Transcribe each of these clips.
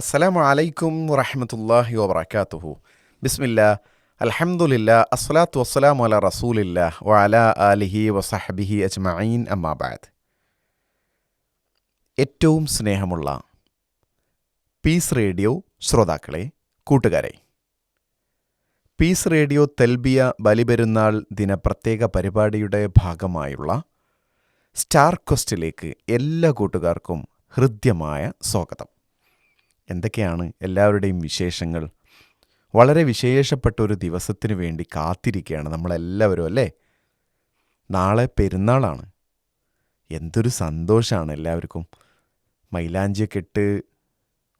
അസ്സലാമു അലൈക്കും വറഹമത്തല്ലാഹി വബർക്കാത്തുഹു ബിസ്മില്ല അലഹമുല്ല അസ്സലാത്തു വസ്സലാമു അല റസൂലില്ല വഅല ആലിഹി വസഹബിഹി അജ്മഈൻ. അമ്മാബാദ് ഏറ്റവും സ്നേഹമുള്ള പീസ് റേഡിയോ ശ്രോതാക്കളെ കൂട്ടുകാരെ. പീസ് റേഡിയോ തെൽബിയ ബലിപെരുന്നാൾ ദിന പ്രത്യേക പരിപാടിയുടെ ഭാഗമായുള്ള സ്റ്റാർ ക്വസ്റ്റിലേക്ക് എല്ലാ കൂട്ടുകാർക്കും ഹൃദ്യമായ സ്വാഗതം. എന്തൊക്കെയാണ് എല്ലാവരുടെയും വിശേഷങ്ങൾ? വളരെ വിശേഷപ്പെട്ട ഒരു ദിവസത്തിന് വേണ്ടി കാത്തിരിക്കുകയാണ് നമ്മളെല്ലാവരും അല്ലേ? നാളെ പെരുന്നാളാണ്. എന്തൊരു സന്തോഷമാണ് എല്ലാവർക്കും. മൈലാഞ്ചിയൊക്കെ ഇട്ട്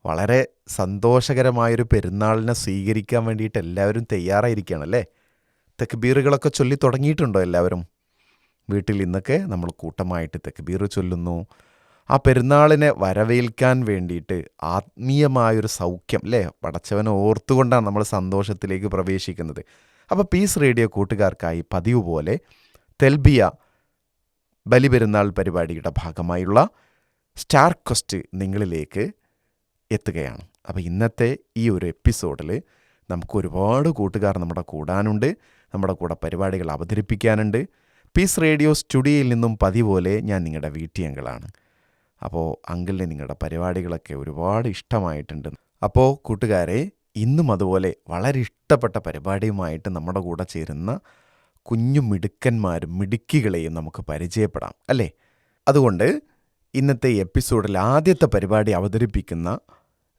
വളരെ സന്തോഷകരമായൊരു പെരുന്നാളിനെ സ്വീകരിക്കാൻ വേണ്ടിയിട്ട് എല്ലാവരും തയ്യാറായിരിക്കുകയാണല്ലേ തെക്കുബീറുകളൊക്കെ ചൊല്ലി തുടങ്ങിയിട്ടുണ്ടോ എല്ലാവരും? വീട്ടിൽ ഇന്നൊക്കെ നമ്മൾ കൂട്ടമായിട്ട് തെക്കുബീർ ചൊല്ലുന്നു. ആ പെരുന്നാളിനെ വരവേൽക്കാൻ വേണ്ടിയിട്ട് ആത്മീയമായൊരു സൗഖ്യം അല്ലേ പടച്ചവനെ ഓർത്തുകൊണ്ടാണ് നമ്മൾ സന്തോഷത്തിലേക്ക് പ്രവേശിക്കുന്നത്. അപ്പോൾ പീസ് റേഡിയോ കൂട്ടുകാർക്കായി പതിവ് പോലെ തെൽബിയ ബലിപെരുന്നാൾ പരിപാടിയുടെ ഭാഗമായുള്ള സ്റ്റാർ ക്വസ്റ്റ് നിങ്ങളിലേക്ക് എത്തുകയാണ്. അപ്പോൾ ഇന്നത്തെ ഈ ഒരു എപ്പിസോഡിൽ നമുക്ക് ഒരുപാട് കൂട്ടുകാർ നമ്മുടെ കൂടാനുണ്ട് നമ്മുടെ കൂടെ പരിപാടികൾ അവതരിപ്പിക്കാനുണ്ട്. പീസ് റേഡിയോ സ്റ്റുഡിയോയിൽ നിന്നും പതിവ് പോലെ ഞാൻ നിങ്ങളുടെ വീട്ടിയങ്കളാണ്. അപ്പോൾ അങ്കിളിന് നിങ്ങളുടെ പരിപാടികളൊക്കെ ഒരുപാട് ഇഷ്ടമായിട്ടുണ്ട്. അപ്പോൾ കൂട്ടുകാരെ ഇന്നും അതുപോലെ വളരെ ഇഷ്ടപ്പെട്ട പരിപാടിയുമായിട്ട് നമ്മുടെ കൂടെ ചേരുന്ന കുഞ്ഞു മിടുക്കന്മാരും മിടുക്കികളെയും നമുക്ക് പരിചയപ്പെടാം അല്ലേ? അതുകൊണ്ട് ഇന്നത്തെ എപ്പിസോഡിൽ ആദ്യത്തെ പരിപാടി അവതരിപ്പിക്കുന്ന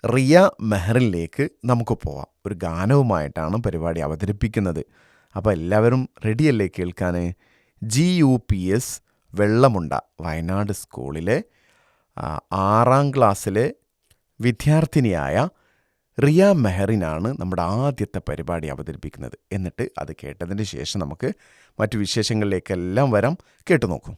റിയ മെഹറിലേക്ക് നമുക്ക് പോവാം. ഒരു ഗാനവുമായിട്ടാണ് പരിപാടി അവതരിപ്പിക്കുന്നത്. അപ്പോൾ എല്ലാവരും റെഡിയല്ലേ കേൾക്കാൻ G U P S Vellamunda Wayanad സ്കൂളിലെ ആറാം ക്ലാസ്സിലെ വിദ്യാർത്ഥിനിയായ റിയ മെഹറിനാണ് നമ്മുടെ ആദ്യത്തെ പരിപാടി അവതരിപ്പിക്കുന്നത്. എന്നിട്ട് അത് കേട്ടതിന് ശേഷം നമുക്ക് മറ്റു വിശേഷങ്ങളിലേക്കെല്ലാം വരാം. കേട്ടു നോക്കും.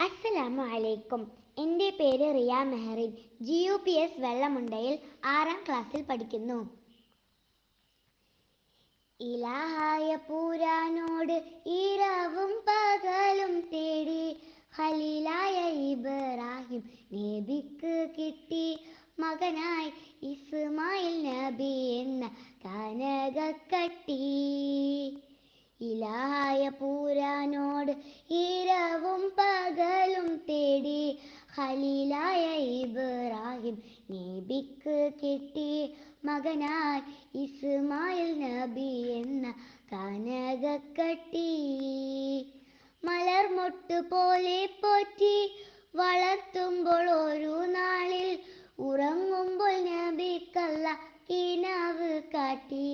അസ്സലാമു അലൈക്കും എന്റെ പേര് Riya Mehrin. G U P S വെള്ളമുണ്ടയിൽ ആറാം ക്ലാസ്സിൽ പഠിക്കുന്നു. ഇലാഹായ പൂരാനോട് ഈരാവും പകലും തേടി ഖലീലായ ഇബ്രാഹിം നബിക്ക് കിട്ടി. മകനായി ഇസ്മായിൽ നബി എന്ന കനകക്കട്ടി. ഇലായ പൂരാനോട് ഇരവും പകലും തേടി ഖലീലായ ഇബ്രാഹിം നബിക്ക് കിട്ടി. മകനായി ഇസ്മായിൽ നബി എന്ന കനകക്കട്ടി. മലർമൊട്ട് പോലെ പോറ്റി വളർത്തുമ്പോൾ ഒരു നാളിൽ ഉറങ്ങുമ്പോൾ നബിക്കല്ല കിനാവ് കാട്ടി.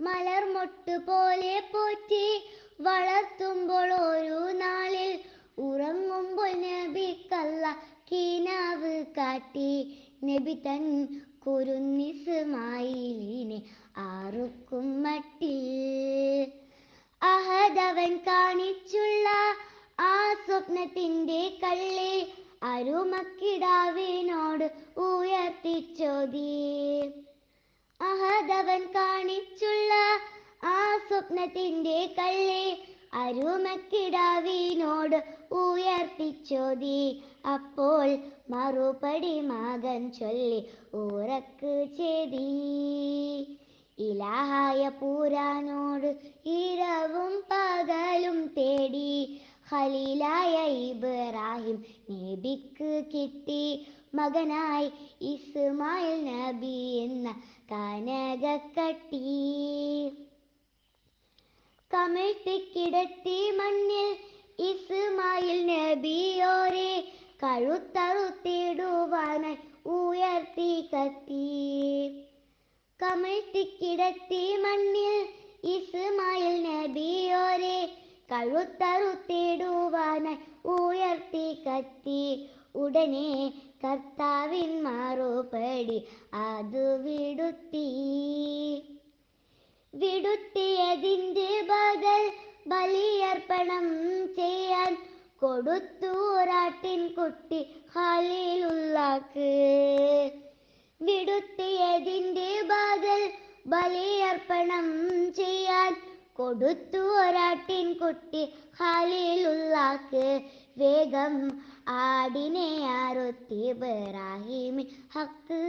മലർമൊട്ട് പോലെ പോറ്റി വളർത്തുമ്പോൾ ഒരു നാളിൽ ഉറങ്ങുമ്പോൾ നബിക്കല്ല കിനാവ് കാട്ടി. നബി തൻ കുരുന്നിസുമായിലിനെ ആറുക്കും മട്ടിൽ അഹദവൻ കാണിച്ചുള്ള ആ സ്വപ്നത്തിന്റെ കള്ളി അരുമക്കിടാവിനോട് ഉയർത്തിച്ചോതി അഹദവൻ കാണിച്ചുള്ള ആ സ്വപ്നത്തിന്റെ കള്ളി അരുമക്കിടാവിനോട് ഉയർത്തിച്ചോതി അപ്പോൾ മറുപടി മകൻ ചൊല്ലി ഉറക്ക് ചെയ്തി. ഇലാഹായ പൂരാനോട് ഇരവും പകലും തേടി. ഖലീലായ ഇബ്രാഹിം നബിക്ക് കിട്ടി. മകനായി ഇസ്മായിൽ നബി എന്ന കനകക്കട്ടി. കമിഴ്ത്തിക്കിടത്തി മണ്ണിൽ ഇസ്മായിൽ നബിയോരെ കഴുത്തറുത്തിടുവാനായി ഉയർത്തി കത്തി. കമിഴ്ത്തിക്കിടത്തി മണ്ണിൽ ഇസ്മായിൽ നബിയോരെ കഴുത്തറുത്തിടുവാനായി ഉയർത്തി കത്തി. ഉടനെ കർത്താവിൻ മറുപടി അത് വിടുത്തി. വിടുത്തിയതിന്റെ ബദൽ ബലിയർപ്പണം ചെയ്യാൻ കൊടുത്തൂരാട്ടിൻ കുട്ടി ഖലീലുള്ളാക്ക് വിടുത്തിയതിന്റെ ബാഗൽ ബലിയർപ്പണം ചെയ്യാൻ കൊടുത്തു ഒരാട്ടിൻ കുട്ടി ഹാലിലുള്ളാക്ക് വേഗം ആടിനെ അറുത്തി ബറാഹിമി ഹക്ക്.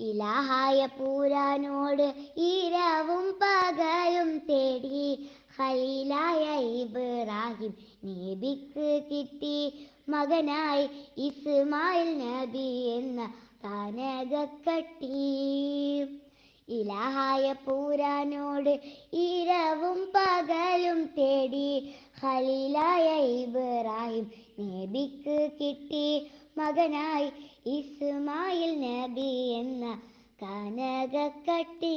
ഇലാഹായ പൂരാനോട് ഇരവും പകലും തേടി. ഖലീലായ ഇബ്രാഹിം നബിക്ക് കിട്ടി മകനായി ഇസ്മായിൽ നബി എന്ന കാനകക്കട്ടി ഇലാഹായ പൂരാനോട് ഇരവും പകലും തേടി ഖലീലായ ഇബ്രാഹിം നബിക്ക് കിട്ടി. മകനായി ഇസ്മായിൽ നബി എന്ന കനകക്കട്ടി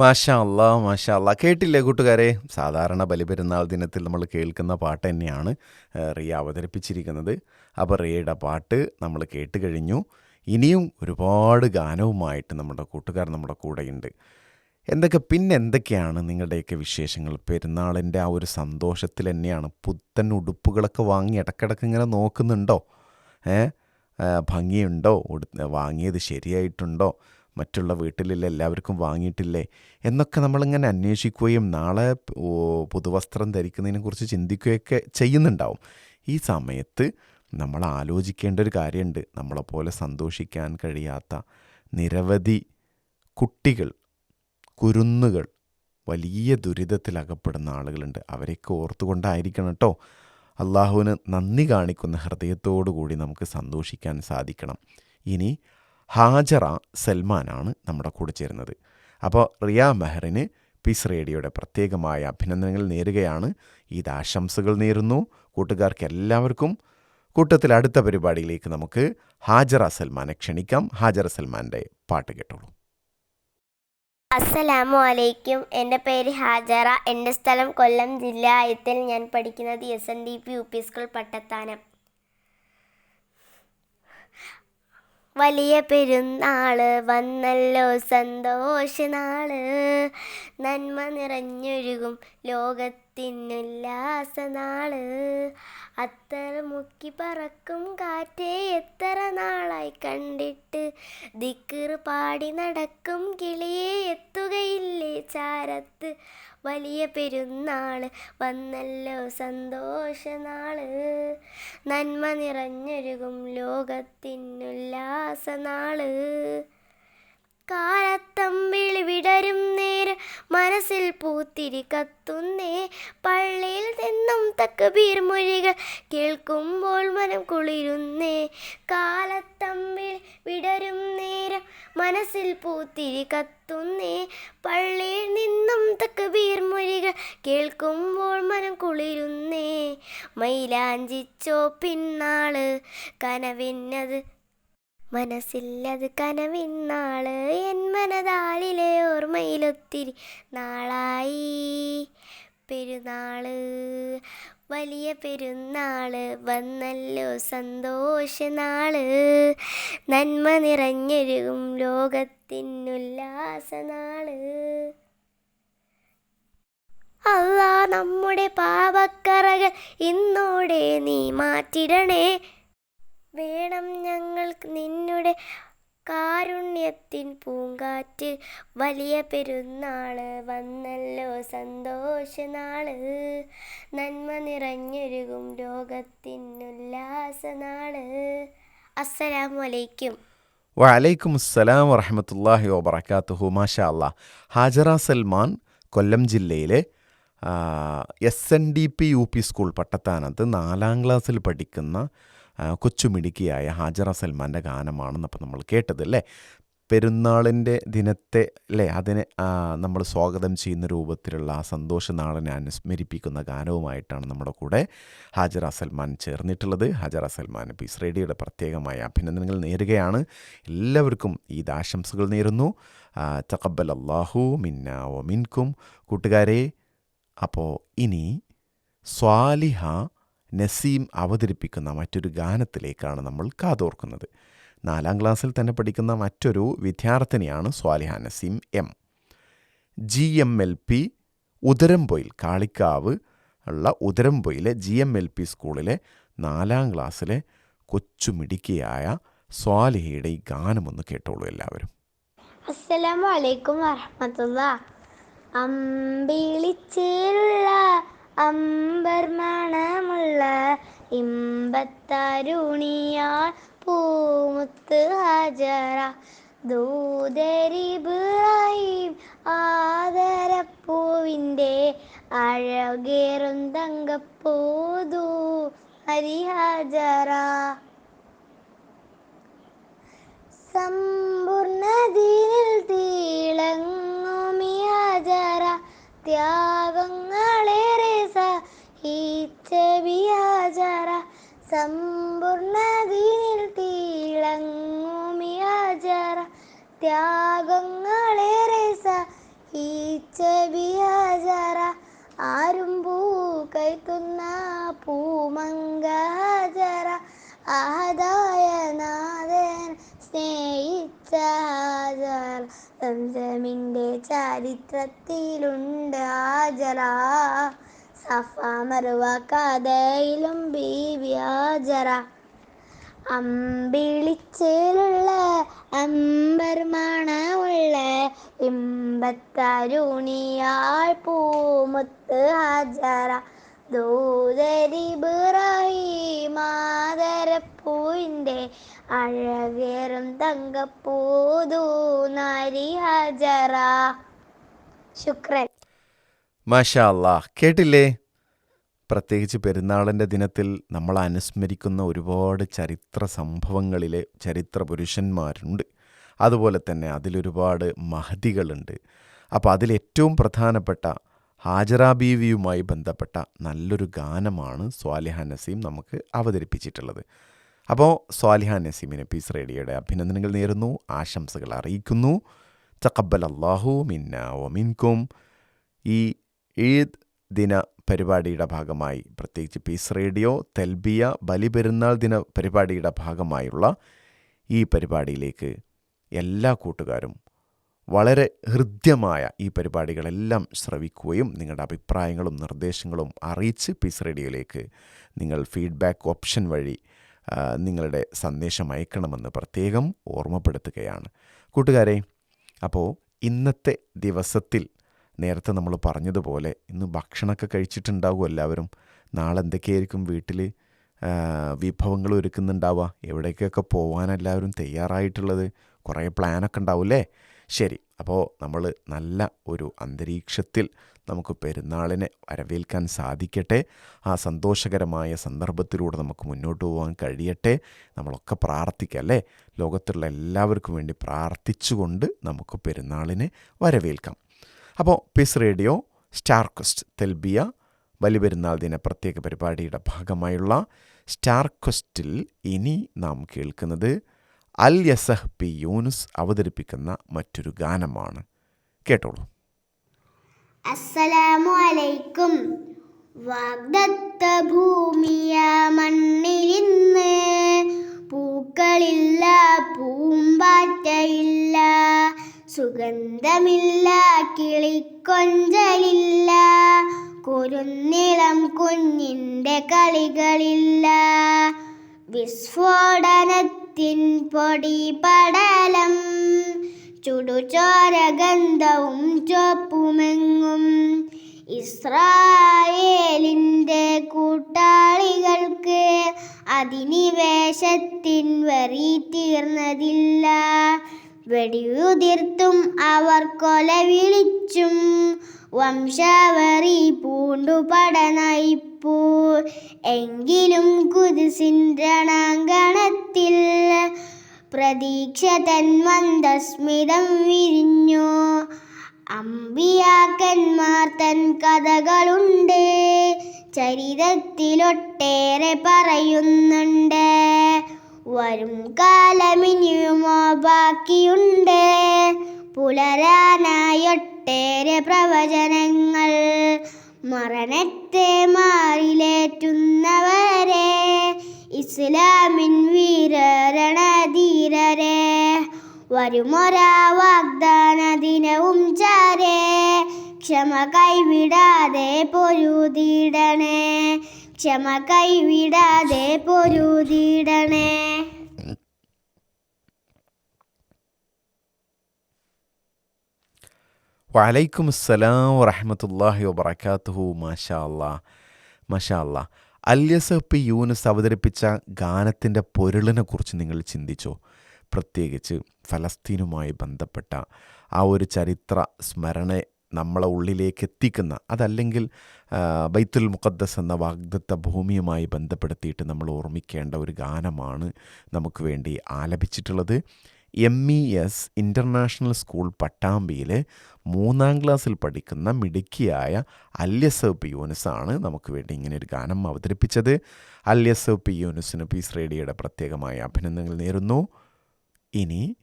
മാഷാ അല്ലാ മാഷാ കേട്ടില്ലേ കൂട്ടുകാരെ? സാധാരണ ബലിപെരുന്നാൾ ദിനത്തിൽ നമ്മൾ കേൾക്കുന്ന പാട്ട് തന്നെയാണ് റിയ അവതരിപ്പിച്ചിരിക്കുന്നത്. അപ്പോൾ റിയയുടെ പാട്ട് നമ്മൾ കേട്ട് കഴിഞ്ഞു. ഇനിയും ഒരുപാട് ഗാനവുമായിട്ട് നമ്മുടെ കൂട്ടുകാർ നമ്മുടെ കൂടെയുണ്ട്. എന്തൊക്കെ പിന്നെ എന്തൊക്കെയാണ് നിങ്ങളുടെയൊക്കെ വിശേഷങ്ങൾ? പെരുന്നാളിന്റെ ആ ഒരു സന്തോഷത്തിൽ തന്നെയാണ് പുത്തൻ ഉടുപ്പുകളൊക്കെ വാങ്ങി ഇടയ്ക്കിടയ്ക്ക് ഇങ്ങനെ നോക്കുന്നുണ്ടോ? ഏ ഭംഗിയുണ്ടോ? വാങ്ങിയത് ശരിയായിട്ടുണ്ടോ? മറ്റുള്ള വീട്ടിലില്ല എല്ലാവർക്കും വാങ്ങിയിട്ടില്ലേ എന്നൊക്കെ നമ്മളിങ്ങനെ അന്വേഷിക്കുകയും നാളെ പുതുവസ്ത്രം ധരിക്കുന്നതിനെക്കുറിച്ച് ചിന്തിക്കുകയൊക്കെ ചെയ്യുന്നുണ്ടാവും. ഈ സമയത്ത് നമ്മൾ ആലോചിക്കേണ്ട ഒരു കാര്യമുണ്ട്. നമ്മളെപ്പോലെ സന്തോഷിക്കാൻ കഴിയാത്ത നിരവധി കുട്ടികൾ കുരുന്നുകൾ വലിയ ദുരിതത്തിൽ അകപ്പെടുന്ന ആളുകളുണ്ട്. അവരെയൊക്കെ ഓർത്തുകൊണ്ടായിരിക്കണം കേട്ടോ. അള്ളാഹുവിന് നന്ദി കാണിക്കുന്ന ഹൃദയത്തോടു കൂടി നമുക്ക് സന്തോഷിക്കാൻ സാധിക്കണം. ഇനി ഹാജറ സൽമാനാണ് നമ്മുടെ കൂടെ ചേരുന്നത്. അപ്പോൾ റിയ മെഹറിന് പീസ് റേഡിയോയുടെ പ്രത്യേകമായ അഭിനന്ദനങ്ങൾ നേരുകയാണ്. ഇത് ആശംസകൾ നേരുന്നു. കൂട്ടുകാർക്ക് എല്ലാവർക്കും കൂട്ടത്തിൽ അടുത്ത പരിപാടിയിലേക്ക് നമുക്ക് ഹാജറ സൽമാനെ ക്ഷണിക്കാം. ഹാജറ സൽമാന്റെ പാട്ട് കേട്ടോളൂ. അസ്സലാമു അലൈക്കും. എന്റെ പേര് ഹാജറ. എന്റെ സ്ഥലം കൊല്ലം ജില്ല ആയത്തിൽ ഞാൻ പഠിക്കുന്നത് S N D P U P school Pattathanam. Valiya Perunnal വന്നല്ലോ സന്തോഷനാൾ. നന്മ നിറഞ്ഞൊഴുകും ലോകത്തിനുല്ലാസനാൾ അത്തറ മുക്കി പറക്കും കാറ്റേ എത്ര നാളായി കണ്ടിട്ട്. ദിക്കർ പാടി നടക്കും കിളിയെ എത്തുകയില്ലേ ചാരത്ത്. വലിയ പെരുന്നാൾ വന്നല്ലോ സന്തോഷനാൾ. നന്മ നിറഞ്ഞൊരുകും ലോകത്തിനുല്ലാസനാൾ. കാലത്തമ്പിളി വിടരും നേരം മനസ്സിൽ പൂത്തിരി കത്തുന്നേ. പള്ളിയിൽ നിന്നും തക്കബീർ മൊഴികൾ കേൾക്കുമ്പോൾ മനം കുളിരുന്നേ. കാലത്തമ്പിളി വിടരും നേരം മനസ്സിൽ പൂത്തിരി കത്തുന്നേ. പള്ളിയിൽ നിന്നും തക്കബീർ മൊഴികൾ കേൾക്കുമ്പോൾ മനം കുളിരുന്നേ. മൈലാഞ്ചിച്ചോ പിന്നാൾ കനവിന്നത് മനസ്സില്ലത് കനവിന്നാൾ എൻ മനതാലിലെ ഓർമ്മയിലൊത്തിരി നാളായി. പെരുന്നാൾ വലിയ പെരുന്നാൾ വന്നല്ലോ സന്തോഷനാൾ. നന്മ നിറഞ്ഞൊരുകും ലോകത്തിനുല്ലാസനാൾ. അല്ലാ നമ്മുടെ പാപക്കറകൾ ഇന്നോടെ നീ മാറ്റിടണേ. വേണം ഞങ്ങൾക്ക് നിന്നുടെ കാരുണ്യത്തിൻ പൂങ്കാറ്റ് വലിയ പെരുന്നാൾ വന്നല്ലോ സന്തോഷനാൾ. നന്മ നിറഞ്ഞൊരുകും ലോകത്തിനുല്ലാസനാൾ അസ്സലാമു അലൈക്കും വലൈക്കും അസ്സലാം വറഹമത്തല്ലാഹി വബർക്കാത്തുഹു മാഷാ അല്ലാ ഹാജറ സൽമാൻ കൊല്ലം ജില്ലയിലെ S N D P U P school പട്ടത്താനത്ത് നാലാം ക്ലാസ്സിൽ പഠിക്കുന്ന കൊച്ചുമിടുക്കിയായ ഹാജറ സൽമാന്റെ ഗാനമാണെന്ന് നമ്മൾ കേട്ടത് അല്ലേ? പെരുന്നാളിന്റെ ദിനത്തെ അല്ലേ? അതിനെ നമ്മൾ സ്വാഗതം ചെയ്യുന്ന രൂപത്തിലുള്ള ആ സന്തോഷ നാളിനെ അനുസ്മരിപ്പിക്കുന്ന ഗാനവുമായിട്ടാണ് നമ്മുടെ കൂടെ ഹാജറ സൽമാൻ ചേർന്നിട്ടുള്ളത്. ഹാജറ സൽമാൻ പീസ് റേഡിയോയുടെ പ്രത്യേകമായ അഭിനന്ദനങ്ങൾ നേരുകയാണ്. എല്ലാവർക്കും ഈദ് ആശംസകൾ നേരുന്നു. തക്കബൽ അള്ളാഹു മിന്ന ഒ മിൻകും. കൂട്ടുകാരെ അപ്പോൾ ഇനി സ്വാലിഹ നസീം അവതരിപ്പിക്കുന്ന മറ്റൊരു ഗാനത്തിലേക്കാണ് നമ്മൾ കാതോർക്കുന്നത്. നാലാം ക്ലാസ്സിൽ തന്നെ പഠിക്കുന്ന മറ്റൊരു വിദ്യാർത്ഥിനിയാണ് Swaliha Naseem M. G M L P Udarampoyil Kalikavu ഉള്ള ഉദരംപൊയിലെ ജി എം എൽ പി സ്കൂളിലെ നാലാം ക്ലാസ്സിലെ കൊച്ചുമിടുക്കിയായ സ്വാലിഹയുടെ ഈ ഗാനമൊന്ന് കേട്ടോളൂ എല്ലാവരും. അസ്സലാമു അലൈക്കും വറഹമത്തുള്ള അമ്പിളിച്ചേലുള്ള അമ്പർ മണമുള്ള ഇമ്പത്തരുണിയാൽ പൂമുത്ത് ഹാജറ ദൂതരിബ്രാഹിം ആദരപ്പൂവിന്റെ അഴകേറും തങ്കപ്പൂതു ഹരിഹാജറ സമ്പൂർണതീനിൽ തീളങ്ങുമിയാജറ ത്യാഗങ്ങളേറെ സഹിച്ച വിയാജറ സമ്പൂർണതീനിൽ ത്യാഗങ്ങളേറെ സ ഈ ചെവിയാചാര ആരും പൂ കൈത്തുന്ന പൂമംഗജറ ആദായ നാഥൻ സ്നേഹിച്ച സംസമിന്റെ ചരിത്രത്തിലുണ്ട് ഹാജറ സഫ മറുവ കഥയിലും ബീവി ഹാജറ അമ്പിളിച്ചേലുള്ള അമ്പർ മണമുള്ള ഇമ്പത്തരുണിയാൾ പൂമുത്ത് ഹാജറ. ദൂതരിബ്രാഹിമാതരപ്പൂവിന്റെ അഴകേറും തങ്കപ്പൂതു നരി ഹാജറ. ശുക്രൻ. മാഷാ അല്ലാഹ് കേട്ടില്ലേ? പ്രത്യേകിച്ച് പെരുന്നാളിന്റെ ദിനത്തിൽ നമ്മൾ അനുസ്മരിക്കുന്ന ഒരുപാട് ചരിത്ര സംഭവങ്ങളിലെ ചരിത്ര പുരുഷന്മാരുണ്ട്. അതുപോലെ തന്നെ അതിലൊരുപാട് മഹതികളുണ്ട്. അപ്പോൾ അതിലേറ്റവും പ്രധാനപ്പെട്ട ഹാജറ ബീവിയുമായി ബന്ധപ്പെട്ട നല്ലൊരു ഗാനമാണ് സ്വാലിഹ നസീം നമുക്ക് അവതരിപ്പിച്ചിട്ടുള്ളത്. അപ്പോൾ സ്വാലിഹ നസീമിനെ പീസ് റേഡിയോയുടെ അഭിനന്ദനങ്ങൾ നേരുന്നു ആശംസകൾ അറിയിക്കുന്നു. തക്കബൽ അള്ളാഹു മിന്ന ഒമിൻകും ഈ ഈദ് ദിന പരിപാടിയുടെ ഭാഗമായി പ്രത്യേകിച്ച് പീസ് റേഡിയോ തെൽബിയ ബലിപെരുന്നാൾ ദിന പരിപാടിയുടെ ഭാഗമായുള്ള ഈ പരിപാടിയിലേക്ക് എല്ലാ കൂട്ടുകാരും വളരെ ഹൃദ്യമായ ഈ പരിപാടികളെല്ലാം ശ്രവിക്കുകയും നിങ്ങളുടെ അഭിപ്രായങ്ങളും നിർദ്ദേശങ്ങളും അറിയിച്ച് പീസ് റേഡിയോയിലേക്ക് നിങ്ങൾ ഫീഡ്ബാക്ക് ഓപ്ഷൻ വഴി നിങ്ങളുടെ സന്ദേശം അയക്കണമെന്ന് പ്രത്യേകം ഓർമ്മപ്പെടുത്തുകയാണ്. കൂട്ടുകാരെ അപ്പോൾ ഇന്നത്തെ ദിവസത്തിൽ നേരത്തെ നമ്മൾ പറഞ്ഞതുപോലെ ഇന്ന് ഭക്ഷണമൊക്കെ കഴിച്ചിട്ടുണ്ടാവും എല്ലാവരും. നാളെ എന്തൊക്കെയായിരിക്കും വീട്ടിൽ വിഭവങ്ങൾ ഒരുക്കുന്നുണ്ടാവുക? എവിടേക്കൊക്കെ പോകാൻ എല്ലാവരും തയ്യാറായിട്ടുള്ളത്? കുറേ പ്ലാനൊക്കെ ഉണ്ടാവില്ലേ ശരി അപ്പോൾ നമ്മൾ നല്ല ഒരു അന്തരീക്ഷത്തിൽ നമുക്ക് പെരുന്നാളിനെ വരവേൽക്കാൻ സാധിക്കട്ടെ. ആ സന്തോഷകരമായ സന്ദർഭത്തിലൂടെ നമുക്ക് മുന്നോട്ട് പോകാൻ കഴിയട്ടെ. നമ്മളൊക്കെ പ്രാർത്ഥിക്കുക അല്ലേ? ലോകത്തുള്ള എല്ലാവർക്കും വേണ്ടി പ്രാർത്ഥിച്ചുകൊണ്ട് നമുക്ക് പെരുന്നാളിനെ വരവേൽക്കാം. അപ്പോൾ peace radio star quest Talbiya Baliperunnal ദിന പ്രത്യേക പരിപാടിയുടെ ഭാഗമായുള്ള സ്റ്റാർക്വസ്റ്റിൽ ഇനി നാം കേൾക്കുന്നത് അൽ യസഹ് പി യൂനുസ് അവതരിപ്പിക്കുന്ന മറ്റൊരു ഗാനമാണ്. കേട്ടോളൂ. അസ്സലാമു അലൈക്കും. വാഗ്ദത്ത ഭൂമിയ മണ്ണിലിന്ന് പൂക്കളില്ല പൂമ്പാറ്റയില്ല. സുഗന്ധമില്ല കിളിക്കൊഞ്ചലില്ല കുരുന്നിളം കുഞ്ഞിന്റെ കളികളില്ല. വിസ്ഫോടനത്തിൻ പൊടി പടലം ചുടുചോരഗന്ധവും ചോപ്പുമെങ്ങും ഇസ്രായേലിന്റെ കൂട്ടാളികൾക്ക് അധിനിവേശത്തിൻ വരി തീർന്നതില്ല. വെടിയുതിർത്തും അവർ കൊല വിളിച്ചും. വംശാവറി പൂണ്ടു പടനയിപ്പൂ. എങ്കിലും കുതിസിൻ രണാങ്കണത്തിൽ പ്രതീക്ഷ തൻ മന്ദസ്മിതം വിരിഞ്ഞു. അമ്പിയാക്കന്മാർ തൻ കഥകളുണ്ട് ചരിതത്തിലൊട്ടേറെ പറയുന്നുണ്ട്. വരും കാലമിനിയുമോ ബാക്കിയുണ്ട്. പുലരാനായൊട്ടേറെ പ്രവചനങ്ങൾ. മരണത്തെ മാറിലേറ്റുന്നവരെ ഇസ്ലാമിൻ വീരരണധീരരെ. വരുമൊരാ വാഗ്ദാന ദിനവും ചാരേ ക്ഷമ കൈവിടാതെ പൊരുതിടണേ ക്ഷമ കൈവിടാതെ പൊരുതിടണേ വലൈക്കും അസ്സലാം വറഹമത്തല്ലാഹി വബർക്കാത്തുഹു മാഷാ അല്ലാ മാഷാ അല്യസ പി യൂനുസ് അവതരിപ്പിച്ച ഗാനത്തിന്റെ പൊരുളിനെക്കുറിച്ച് നിങ്ങൾ ചിന്തിച്ചോ? പ്രത്യേകിച്ച് ഫലസ്തീനുമായി ബന്ധപ്പെട്ട ആ ഒരു ചരിത്ര സ്മരണ നമ്മളെ ഉള്ളിലേക്ക് എത്തിക്കുന്ന അതല്ലെങ്കിൽ ബൈത്തുൽ മുഖദ്ദസ് എന്ന വാഗ്ദത്ത ഭൂമിയുമായി ബന്ധപ്പെടുത്തിയിട്ട് നമ്മൾ ഓർമ്മിക്കേണ്ട ഒരു ഗാനമാണ് നമുക്ക് വേണ്ടി ആലപിച്ചിട്ടുള്ളത്. M E S international school പട്ടാമ്പിയിലെ മൂന്നാം ക്ലാസ്സിൽ പഠിക്കുന്ന മിടുക്കിയായ അല്യസവ് പി യൂനുസാണ് നമുക്ക് വേണ്ടി ഇങ്ങനെ ഒരു ഗാനം അവതരിപ്പിച്ചത്. അല്യസവ് പി യൂനുസിന് പീസ് റേഡിയോയുടെ പ്രത്യേകമായ അഭിനന്ദനങ്ങൾ നേരുന്നു. ഇനി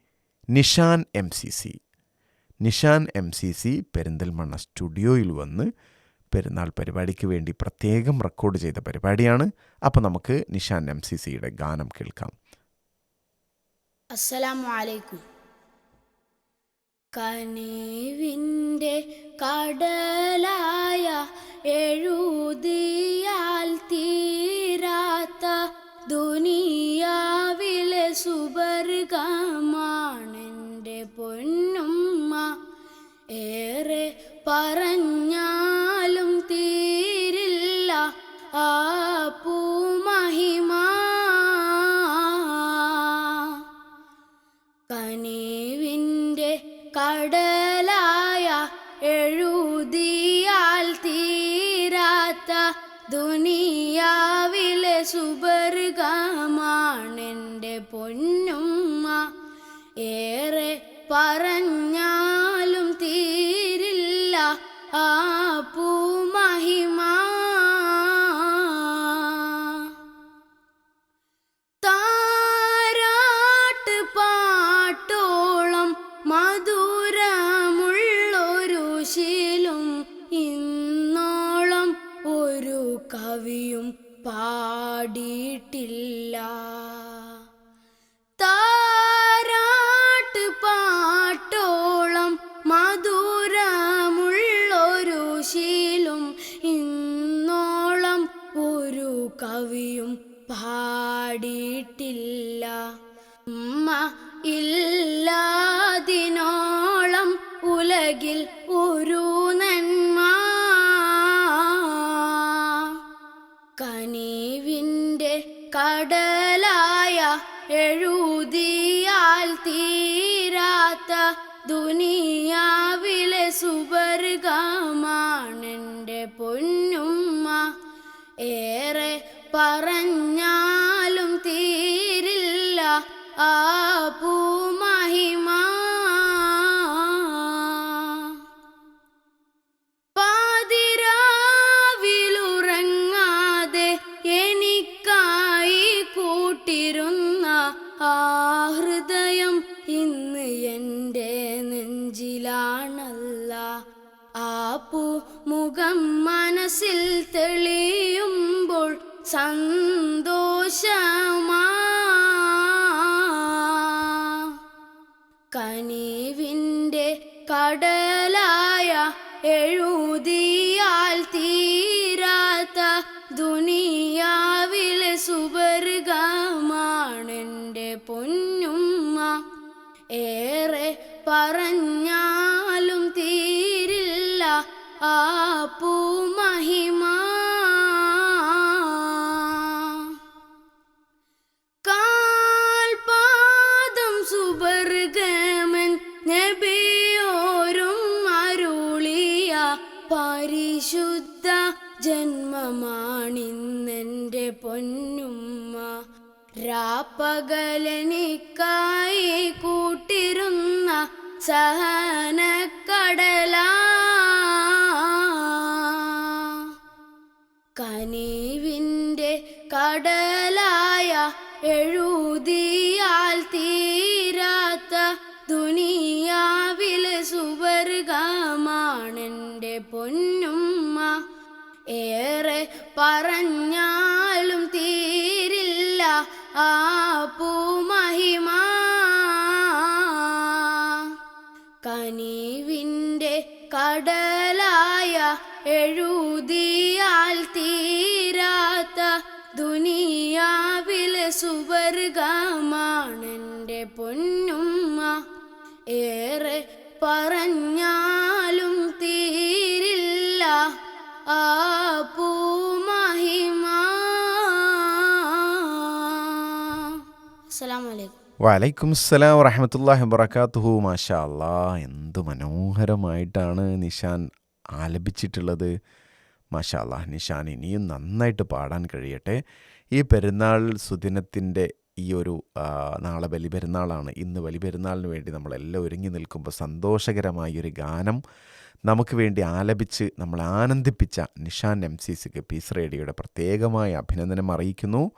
Nishan M C C Nishan M C C Perinthalmanna സ്റ്റുഡിയോയിൽ വന്ന് പെരുന്നാൾ പരിപാടിക്ക് വേണ്ടി പ്രത്യേകം റെക്കോർഡ് ചെയ്ത പരിപാടിയാണ്. അപ്പോൾ നമുക്ക് നിഷാൻ എം സി സിയുടെ ഗാനം കേൾക്കാം. അസ്സലാമു അലൈക്കും. കനീവിന്റെ കടലായ എഴുതിയാൽ തീരാത്ത ദുനിയാവിലെ സുബർഗമാണെന്റെ പൊന്നുമ്മ. ഏറെ പറഞ്ഞാലും ദുനിയാവിലെ പാടിയിട്ടില്ല പൊന്നുമ്മ രാപ്പകലനിക്കായി കൂട്ടിരുന്ന സഹനക്കടലാ. ദുനിയാവിലെ സുബർഗമാണെന്റെ പൊന്നുമ്മ. ഏറെ പറഞ്ഞാലും തീരില്ല. ആ പൂമഹിമ. അസ്സലാമു അലൈക്കും വലൈക്കും സലാം വറഹമത്തല്ലാഹി വബർക്കാത്തുഹു മാഷാ എന്ത് മനോഹരമായിട്ടാണ് നിഷാൻ ആലപിച്ചിട്ടുള്ളത്. മാഷാ അല്ലാ നിഷാൻ ഇനിയും നന്നായിട്ട് പാടാൻ കഴിയട്ടെ. ഈ പെരുന്നാൾ സുദിനത്തിന്റെ ഈ ഒരു നാളെ ബലി പെരുന്നാളാണ് ഇന്ന് ബലി പെരുന്നാളിന് വേണ്ടി നമ്മളെല്ലാം ഒരുങ്ങി നിൽക്കുമ്പോൾ സന്തോഷകരമായ ഒരു ഗാനം നമുക്ക് വേണ്ടി ആലപിച്ച് നമ്മൾ ആനന്ദിപ്പിച്ച നിഷാൻ എം സി സിക്ക് പീസ് റേഡിയോയുടെ പ്രത്യേകമായ അഭിനന്ദനം അറിയിക്കുന്നു.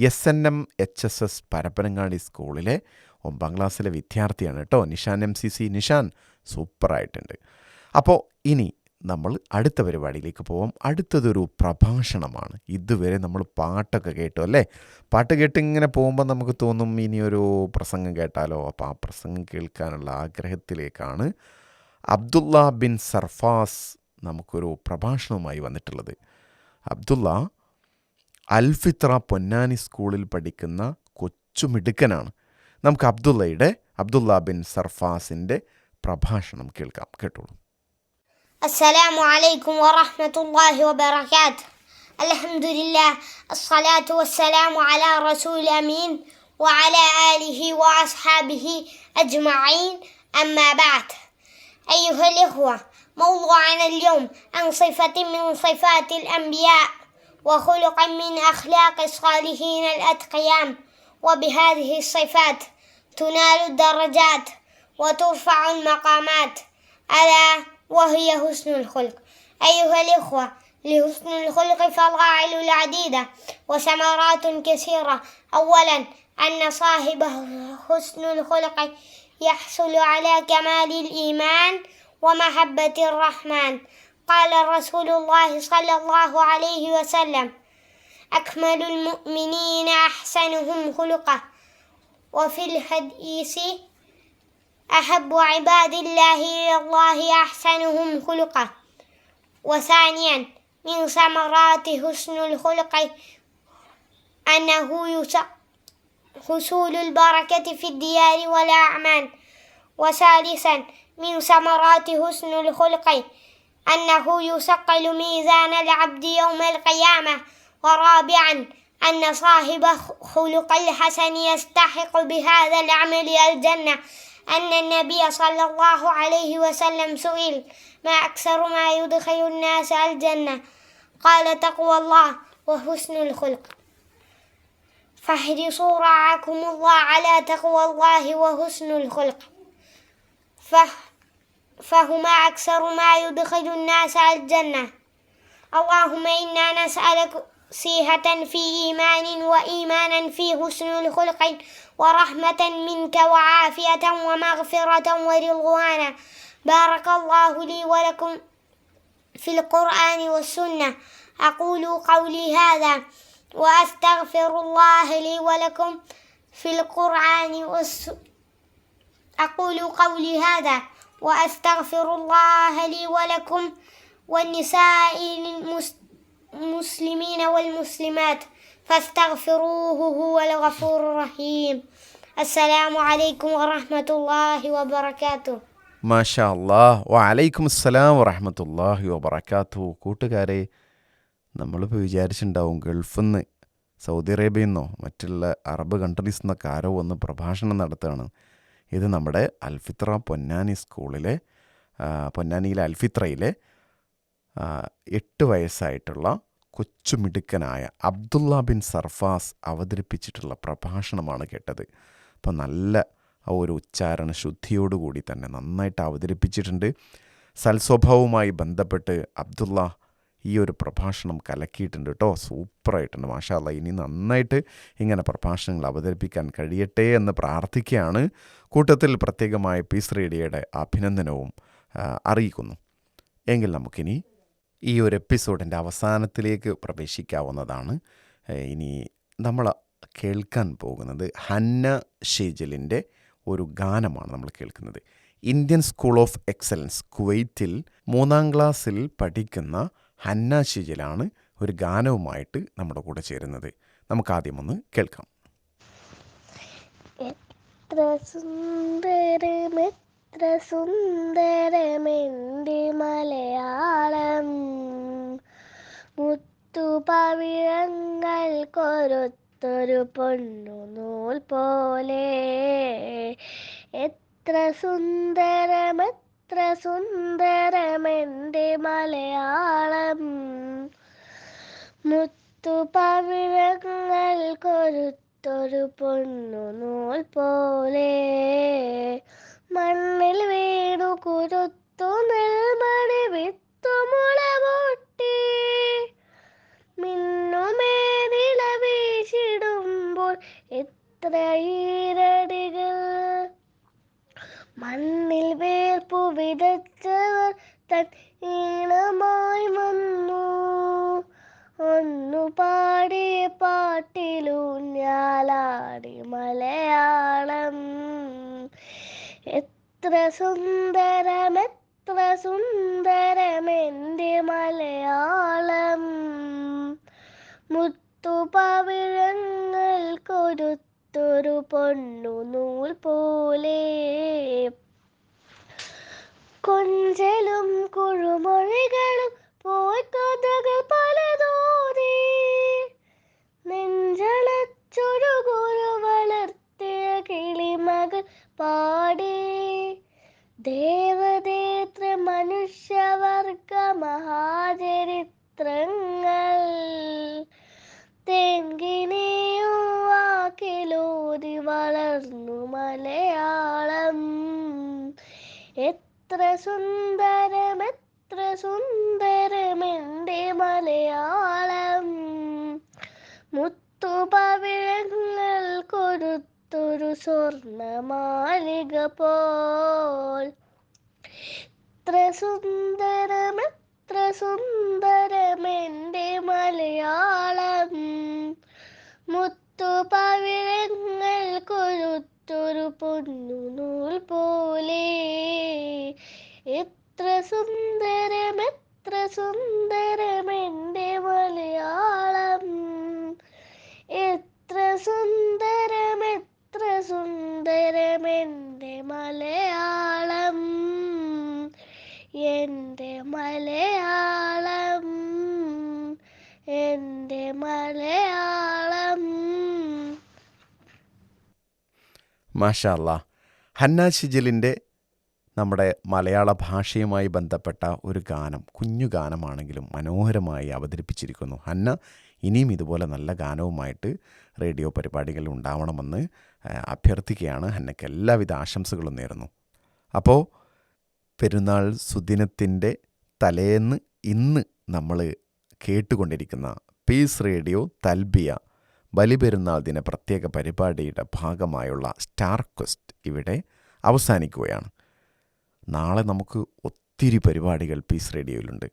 S N M H S S Parappanangadi സ്കൂളിലെ ഒമ്പാം ക്ലാസ്സിലെ വിദ്യാർത്ഥിയാണ് കേട്ടോ Nishan M C C. Nishan സൂപ്പറായിട്ടുണ്ട്. അപ്പോൾ ഇനി നമ്മൾ അടുത്ത പരിപാടിയിലേക്ക് പോവാം. അടുത്തതൊരു പ്രഭാഷണമാണ്. ഇതുവരെ നമ്മൾ പാട്ടൊക്കെ കേട്ടു അല്ലേ? പാട്ട് കേട്ട് ഇങ്ങനെ പോകുമ്പോൾ നമുക്ക് തോന്നും ഇനിയൊരു പ്രസംഗം കേട്ടാലോ? അപ്പോൾ ആ പ്രസംഗം കേൾക്കാനുള്ള ആഗ്രഹത്തിലേക്കാണ് അബ്ദുള്ള ബിൻ സർഫാസ് നമുക്കൊരു പ്രഭാഷണവുമായി വന്നിട്ടുള്ളത്. അബ്ദുള്ള അൽഫിത്ര പൊന്നാനി സ്കൂളിൽ പഠിക്കുന്ന കൊച്ചുമിടുക്കനാണ് നമുക്ക് അബ്ദുള്ളയുടെ അബ്ദുള്ള ബിൻ സർഫാസിന്റെ പ്രഭാഷണം കേൾക്കാം. കേട്ടോളൂ. السلام عليكم ورحمة الله وبركاته. الحمد لله الصلاة والسلام على رسول الأمين وعلى آله وأصحابه أجمعين. أما بعد أيها الإخوة موضوعنا اليوم عن صفة من صفات الأنبياء وخلقا من أخلاق الصالحين الأتقياء وبهذه الصفات تنال الدرجات وترفع المقامات. ألا وهي حسن الخلق. أيها الإخوة لحسن الخلق فضائل العديدة وثمرات كثيرة. أولا أن صاحب حسن الخلق يحصل على كمال الإيمان ومحبة الرحمن. قال رسول الله صلى الله عليه وسلم أكمل المؤمنين أحسنهم خلقا وفي الحديث أحب عباد الله إلى الله أحسنهم خلقا. وثانيا من ثمرات حسن الخلق أنه حصول البركة في الديار والأعمال. وثالثا من ثمرات حسن الخلق أنه يثقل ميزان العبد يوم القيامة. ورابعا أن صاحب خلق الحسن يستحق بهذا العمل الجنة. أن النبي صلى الله عليه وسلم سئل ما أكثر ما يدخل الناس الجنة؟ قال تقوى الله وحسن الخلق. فاحرصوا رعاكم الله على تقوى الله وحسن الخلق. فه فهما أكثر ما يدخل الناس الجنة. اللهم إنا نسألك صيحة في إيمان وإيمانا في حسن الخلق ورحمة منك وعافية ومغفرة ورضوانا. بارك الله لي ولكم في القرآن والسنة. أقول قولي هذا وأستغفر الله لي ولكم في القرآن والسنة أقول قولي هذا وأستغفر الله لي ولكم والنساء المسلمين والمسلمات فاستغفروه هو الغفور الرحيم السلام عليكم ورحمة الله وبركاته മാഷാ അല്ലാ വലൈക്കും അസ്സലാം വറഹമത്തല്ലാഹി വബർക്കാത്തു കൂട്ടുകാരെ നമ്മളിപ്പോൾ വിചാരിച്ചിട്ടുണ്ടാവും ഗൾഫിൽ നിന്ന് സൗദി അറേബ്യയിൽ നിന്നോ മറ്റുള്ള അറബ് കൺട്രീസിൽ നിന്നൊക്കെ ആരോ വന്ന് പ്രഭാഷണം നടത്തുകയാണ് ഇത് നമ്മുടെ അൽഫിത്ര പൊന്നാനി സ്കൂളിലെ ആ, പൊന്നാനിയിലെ അൽഫിത്രയിലെ ആ, എട്ട് വയസ്സായിട്ടുള്ള കൊച്ചുമിടുക്കനായ അബ്ദുള്ള ബിൻ സർഫാസ് അവതരിപ്പിച്ചിട്ടുള്ള പ്രഭാഷണമാണ് കേട്ടത്. അപ്പോൾ നല്ല ഒരു ഉച്ചാരണ ശുദ്ധിയോടുകൂടി തന്നെ നന്നായിട്ട് അവതരിപ്പിച്ചിട്ടുണ്ട്. സൽസ്വഭാവവുമായി ബന്ധപ്പെട്ട് അബ്ദുള്ള ഈ ഒരു പ്രഭാഷണം കലക്കിയിട്ടുണ്ട് കേട്ടോ. സൂപ്പറായിട്ടുണ്ട്. മാഷാല്ല ഇനി നന്നായിട്ട് ഇങ്ങനെ പ്രഭാഷണങ്ങൾ അവതരിപ്പിക്കാൻ കഴിയട്ടെ എന്ന് പ്രാർത്ഥിക്കുകയാണ്. കൂട്ടത്തിൽ പ്രത്യേകമായ പീസ് ശ്രീഡിയുടെ അഭിനന്ദനവും അറിയിക്കുന്നു. എങ്കിൽ നമുക്കിനി ഈ ഒരു എപ്പിസോഡിന്റെ അവസാനത്തിലേക്ക് പ്രവേശിക്കാവുന്നതാണ്. ഇനി നമ്മൾ കേൾക്കാൻ പോകുന്നത് ഹന്ന ഷേജലിന്റെ ഒരു ഗാനമാണ് നമ്മൾ കേൾക്കുന്നത്. ഇന്ത്യൻ സ്കൂൾ ഓഫ് എക്സലൻസ് കുവൈറ്റിൽ മൂന്നാം ക്ലാസ്സിൽ പഠിക്കുന്ന ഹന്ന ഷേജലാണ് ഒരു ഗാനവുമായിട്ട് നമ്മുടെ കൂടെ ചേരുന്നത്. നമുക്കാദ്യം ഒന്ന് കേൾക്കാം. എത്ര എത്ര സുന്ദരമെന്റെ മലയാളം. മുത്തുപവിഴങ്ങൾ കൊരുത്തൊരു പൊണ്ണു നൂൽ പോലെ. എത്ര സുന്ദരം എത്ര സുന്ദരമെന്റെ മലയാളം. മുത്തുപവിഴങ്ങൾ കൊരുത്തൊരു പൊണ്ണു നൂൽ പോലെ. മണ്ണിൽ വീണു കുരുത്തു നെൽമണി വിത്തുമുള പൊട്ടി മിന്നുമേനില വീശിടുമ്പോൾ എത്ര ഈരടികൾ മണ്ണിൽ വേർപ്പു വിതച്ചവർ തൻ ഈണമായി വന്നു. ഒന്നു പാടിയ പാട്ടിലൂഞ്ഞാലാടി മലയാളം. എത്ര സുന്ദരം എത്ര സുന്ദരമെന്റെ മലയാളം മുത്തുപവിഴങ്ങൾ കൊരുത്തൊരു പൊണ്ണു നൂൽ പോലെ. കൊഞ്ചലും കുഴുമൊഴികളും പോയി കഥകൾ പലതോതി എത്ര സുന്ദരം എത്ര സുന്ദരം എന്റെ മലയാളം. എത്ര സുന്ദരം എത്ര സുന്ദരം എന്റെ മലയാളം. എന്റെ മലയാളം എന്റെ മലയാളം. മാഷാ ഹന്നാ ഷിജിലിന്റെ നമ്മുടെ മലയാള ഭാഷയുമായി ബന്ധപ്പെട്ട ഒരു ഗാനം കുഞ്ഞു ഗാനമാണെങ്കിലും മനോഹരമായി അവതരിപ്പിച്ചിരിക്കുന്നു. ഹന്ന ഇനിയും ഇതുപോലെ നല്ല ഗാനവുമായിട്ട് റേഡിയോ പരിപാടികൾ ഉണ്ടാവണമെന്ന് അഭ്യർത്ഥിക്കുകയാണ്. ഹന്നയ്ക്ക് എല്ലാവിധ ആശംസകളും നേരുന്നു. അപ്പോൾ പെരുന്നാൾ സുദിനത്തിന്റെ തലേന്ന് ഇന്ന് നമ്മൾ കേട്ടുകൊണ്ടിരിക്കുന്ന പീസ് റേഡിയോ തൽബിയ ബലിപെരുന്നാൾ ദിന പ്രത്യേക പരിപാടിയുടെ ഭാഗമായുള്ള സ്റ്റാർ ക്വസ്റ്റ് ഇവിടെ അവസാനിക്കുകയാണ്. നാളെ നമുക്ക് ഒത്തിരി പരിപാടികൾ പീസ് റേഡിയോയിലുണ്ട്.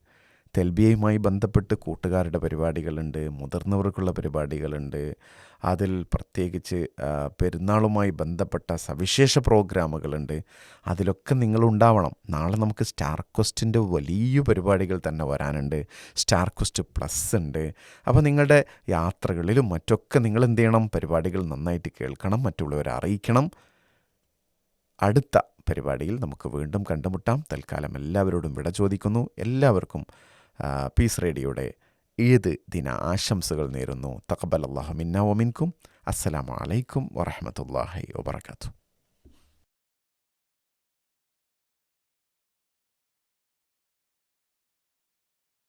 തെൽബിയയുമായി ബന്ധപ്പെട്ട് കൂട്ടുകാരുടെ പരിപാടികളുണ്ട് മുതിർന്നവർക്കുള്ള പരിപാടികളുണ്ട്. അതിൽ പ്രത്യേകിച്ച് പെരുന്നാളുമായി ബന്ധപ്പെട്ട സവിശേഷ പ്രോഗ്രാമുകളുണ്ട്. അതിലൊക്കെ നിങ്ങളുണ്ടാവണം നാളെ നമുക്ക് സ്റ്റാർ ക്വസ്റ്റിന്റെ വലിയ പരിപാടികൾ തന്നെ വരാനുണ്ട്. സ്റ്റാർ ക്വസ്റ്റ് പ്ലസ് ഉണ്ട്. അപ്പോൾ നിങ്ങളുടെ യാത്രകളിലും മറ്റൊക്കെ നിങ്ങൾ എന്ത് ചെയ്യണം? പരിപാടികൾ നന്നായിട്ട് കേൾക്കണം മറ്റുള്ളവരെ അറിയിക്കണം. അടുത്ത പരിപാടിയിൽ നമുക്ക് വീണ്ടും കണ്ടുമുട്ടാം. തൽക്കാലം എല്ലാവരോടും വിട ചോദിക്കുന്നു. എല്ലാവർക്കും പീസ് റേഡിയോയുടെ ഈദ് ദിന ആശംസകൾ നേരുന്നു. തക്കബൽ അള്ളാഹു മിന്ന ഒമിൻകും അസ്സലാമു അലൈക്കും വറഹമത്തല്ലാഹി വബർക്കാത്തു